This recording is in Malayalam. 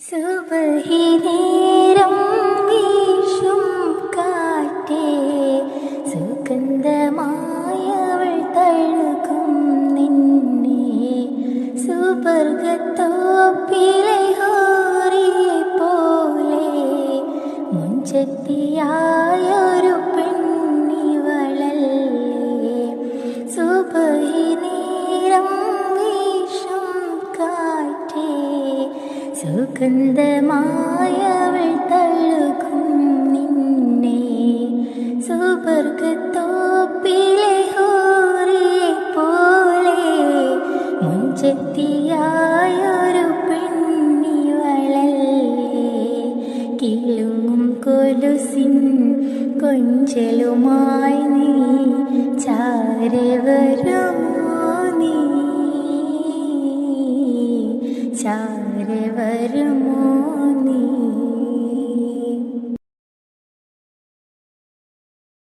സുബഹി നേരം വീശും കാറ്റേ സുഗന്ധമായവൾ തഴുകും നിന്നെ. സുബർഗത്തോപ്പിലെ ഹോറിയെ പോലെ മുഞ്ചത്തിയായൊരു പെണ്ണിവളല്ലേ. സുബഹി നേരം സുഗന്ധമായവൾ തഴുകും നിന്നെ. സുബർഗത്തോപ്പിലെ ഹോറിയെ പോലെ മുഞ്ചെത്തിയായൊരു പെണ്ണിവളല്ലേ കിളുങ്ങും കൊലുസിൻ കൊഞ്ചലുമായി നീ सारवर्म